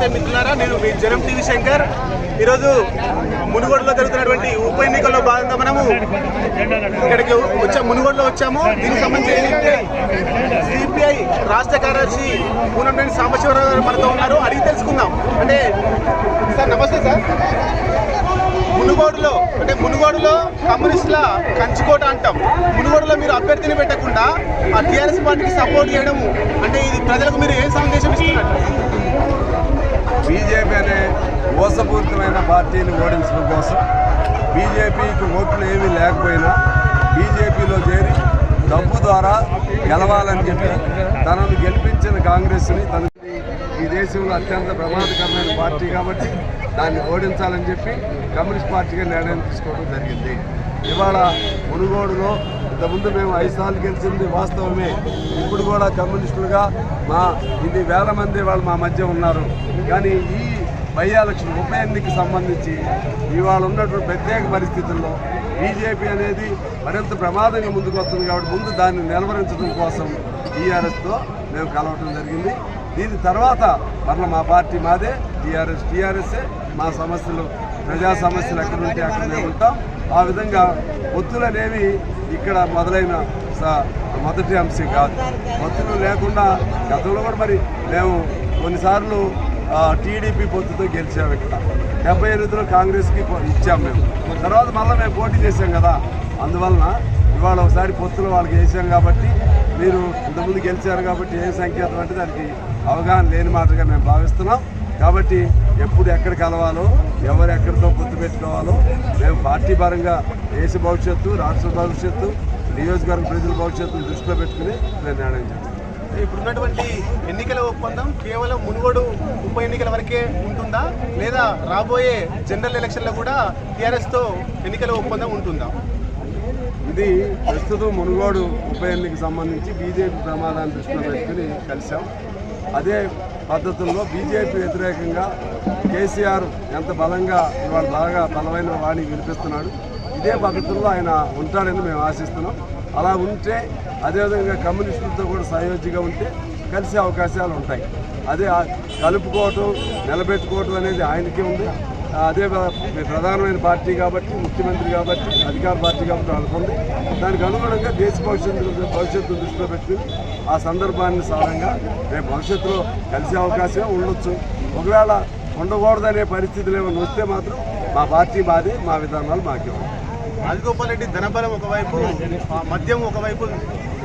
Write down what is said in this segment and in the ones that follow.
నమస్తే మిత్రులారా నేను మీ జనం టీవీ శంకర్. ఈరోజు మునుగోడులో జరుగుతున్నటువంటి ఉప ఎన్నికల్లో భాగంగా మనము ఇక్కడికి వచ్చా మునుగోడులో వచ్చాము. దీనికి సంబంధించి ఏంటంటే సిపిఐ రాష్ట్ర కార్యదర్శి పూనంనేని సాంబశివరావు గారు మనతో ఉన్నారు. అడిగి తెలుసుకుందాం. అంటే సార్ నమస్తే సార్. మునుగోడులో అంటే మునుగోడులో కమ్యూనిస్టుల కంచుకోట అంటాం. మునుగోడులో మీరు అభ్యర్థిని పెట్టకుండా ఆ టీఆర్ఎస్ పార్టీకి సపోర్ట్ చేయడము అంటే ఇది ప్రజలకు మీరు ఏం సందేశం ఇస్తున్నారు? బీజేపీ అనే మోసపూరితమైన పార్టీని ఓడించడం కోసం బీజేపీకి ఓట్లు ఏమీ లేకపోయినా బీజేపీలో చేరి డబ్బు ద్వారా గెలవాలని చెప్పి తనను గెలిపించిన కాంగ్రెస్ని తన ఈ దేశంలో అత్యంత ప్రమాదకరమైన పార్టీ కాబట్టి దాన్ని ఓడించాలని చెప్పి కమ్యూనిస్ట్ పార్టీగా నిర్ణయం తీసుకోవడం జరిగింది. ఇవాళ మునుగోడులో ఇంతకుముందు మేము ఐదు సార్లు గెలిచింది వాస్తవమే. ఇప్పుడు కూడా కమ్యూనిస్టులుగా మా ఇది వేల మంది వాళ్ళు మా మధ్య ఉన్నారు. కానీ ఈ బై ఎలక్షన్ ఉప ఎన్నికకి సంబంధించి ఇవాళ ఉన్నటువంటి ప్రత్యేక పరిస్థితుల్లో బీజేపీ అనేది మరింత ప్రమాదంగా ముందుకు వస్తుంది కాబట్టి ముందు దాన్ని నిలవరించడం కోసం టీఆర్ఎస్తో మేము కలవటం జరిగింది. దీని తర్వాత మరల మా పార్టీ మాదే టీఆర్ఎస్ టీఆర్ఎస్ఏ మా సమస్యలు ప్రజా సమస్యలు ఎక్కడ ఉంటే అక్కడ మేము ఉంటాం. ఆ విధంగా ఒత్తులనేవి ఇక్కడ మొదలైన స- మొదటి అంశం కాదు. ఒత్తులు లేకుండా గతంలో కూడా మరి మేము కొన్నిసార్లు టీడీపీ పొత్తుతో గెలిచాము ఇక్కడ. డెబ్బై ఎనిమిదిలో కాంగ్రెస్కి పో- మేము. తర్వాత మళ్ళీ మేము పోటీ చేసాం కదా. అందువలన ఇవాళ ఒకసారి పొత్తులు వాళ్ళకి వేసాం కాబట్టి మీరు ఇంతకుముందు గెలిచారు కాబట్టి ఏ సంకేతం అంటే దానికి అవగాహన లేని మాటగా మేము భావిస్తున్నాం. కాబట్టి ఎప్పుడు ఎక్కడ కలవాలో ఎవరు ఎక్కడితో పొత్తు పెట్టుకోవాలో మేము పార్టీ పరంగా దేశ భవిష్యత్తు రాష్ట్ర భవిష్యత్తు నియోజకవర్గ ప్రజల భవిష్యత్తును దృష్టిలో పెట్టుకుని మేము నిర్ణయం చేస్తాం. ఇప్పుడున్నటువంటి ఎన్నికల ఒప్పందం కేవలం మునుగోడు ఉప ఎన్నికల వరకే ఉంటుందా? లేదా రాబోయే జనరల్ ఎలక్షన్లో కూడా టీఆర్ఎస్తో ఎన్నికల ఒప్పందం ఉంటుందా? ఇది ప్రస్తుతం మునుగోడు ఉప ఎన్నికకు సంబంధించి బీజేపీ ప్రమాదాన్ని దృష్టిలో పెట్టుకుని కలిశాం. అదే పద్ధతుల్లో బీజేపీ వ్యతిరేకంగా కేసీఆర్ ఎంత బలంగా ఇవాళ బాగా బలమైన వాణి వినిపిస్తున్నాడు ఇదే పద్ధతుల్లో ఆయన ఉంటాడని మేము ఆశిస్తున్నాం. అలా ఉంటే అదేవిధంగా కమ్యూనిస్టులతో కూడా సయోధ్యగా ఉంటే కలిసే అవకాశాలు ఉంటాయి. అదే కలుపుకోవటం నిలబెట్టుకోవటం అనేది ఆయనకే ఉంది. అదే ప్ర- ప్రధానమైన పార్టీ కాబట్టి ముఖ్యమంత్రి కాబట్టి అధికార పార్టీ కాబట్టి అనుకుంది దానికి అనుగుణంగా దేశ భవిష్యత్తు భవిష్యత్తు దృష్టిలో పెట్టుకుని ఆ సందర్భాన్ని సారంగా రేపు భవిష్యత్తులో కలిసే అవకాశం ఉండొచ్చు. ఒకవేళ ఉండకూడదనే పరిస్థితులు ఏమైనా వస్తే మాత్రం మా పార్టీ మాది మా విధానాలు మాకే ఉంటాయి రాజగోపాల్ రెడ్డి ధనబలం ఒకవైపు మద్యం ఒకవైపు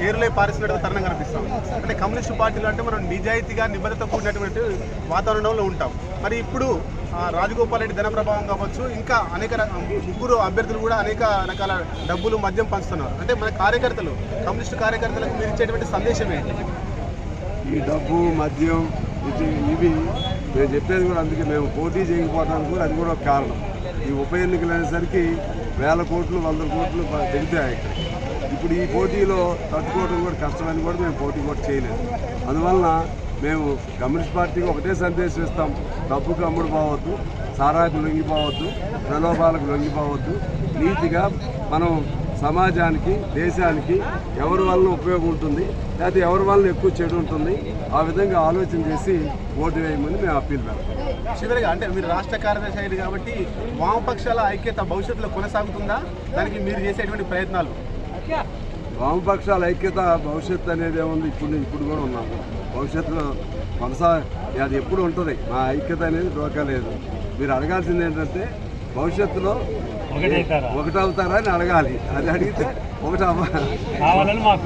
ఏరులై పారిస్తున్నట్టు తరుణం కనిపిస్తాం. అంటే కమ్యూనిస్ట్ పార్టీలు అంటే మనం నిజాయితీగా నిబద్ధత కూడినటువంటి వాతావరణంలో ఉంటాం. మరి ఇప్పుడు రాజగోపాల్ రెడ్డి ధన ప్రభావం కావచ్చు ఇంకా అనేక ముగ్గురు అభ్యర్థులు కూడా అనేక రకాల డబ్బులు మద్యం పంచుతున్నారు. అంటే మన కార్యకర్తలు కమ్యూనిస్ట్ కార్యకర్తలకు మీరు ఇచ్చేటువంటి సందేశం ఏంటి? ఈ డబ్బు మద్యం ఇది ఇవి మేము చెప్పేది కూడా అందుకే మేము పోటీ చేయకపోవడానికి కూడా అది కూడా ఒక కారణం. ఈ ఉప ఎన్నికలు అనేసరికి వేల కోట్లు వందల కోట్లు బ- ఇక్కడ. ఇప్పుడు ఈ పోటీలో తట్టుకోవడం కూడా కష్టమని కూడా మేము పోటీ కూడా చేయలేదు. అందువలన మేము కమ్యూనిస్ట్ పార్టీకి ఒకటే సందేశం ఇస్తాం డబ్బుకు అమ్ముడు పోవద్దు సారాకు లొంగిపోవద్దు ప్రలోభాలకు లొంగిపోవద్దు నీతిగా మనం సమాజానికి దేశానికి ఎవరి వలన ఉపయోగం ఉంటుంది లేకపోతే ఎవరి వలన ఎక్కువ చెడు ఉంటుంది ఆ విధంగా ఆలోచన చేసి ఓటు వేయమని మేము అప్పీల్ పెడతాం చివరిగా అంటే మీరు రాష్ట్ర కార్యదర్శి అయ్యారు కాబట్టి వామపక్షాల ఐక్యత భవిష్యత్తులో కొనసాగుతుందా? దానికి మీరు చేసేటువంటి ప్రయత్నాలు. వామపక్షాల ఐక్యత భవిష్యత్తు అనేది ఏముంది? ఇప్పుడు ఇప్పుడు కూడా ఉన్నాము భవిష్యత్తులో కొనసా అది ఎప్పుడు ఉంటుంది? మా ఐక్యత అనేది దొరకలేదు. మీరు అడగాల్సింది ఏంటంటే భవిష్యత్తులో ఒకటవుతారా అని అడగాలి. అది అడిగితే ఒకటి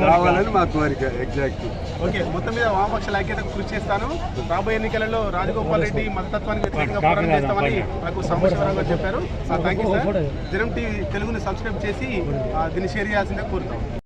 కావాలని మా కోరిక. ఎగ్జాక్ట్లీ ఓకే మొత్తం మీద వామపక్షాల ఐక్యతకు కృషి చేస్తాను. రాబోయే ఎన్నికలలో రాజగోపాల్ రెడ్డి మతతత్వానికి వ్యతిరేకంగా పోరాటం చేస్తామని నాకు సంవత్సరంగా చెప్పారు. Thank you sir Janam TV తెలుగుని సబ్స్క్రైబ్ చేసి ఆ, దీన్ని షేర్ చేయాల్సిందే కోరుతాం.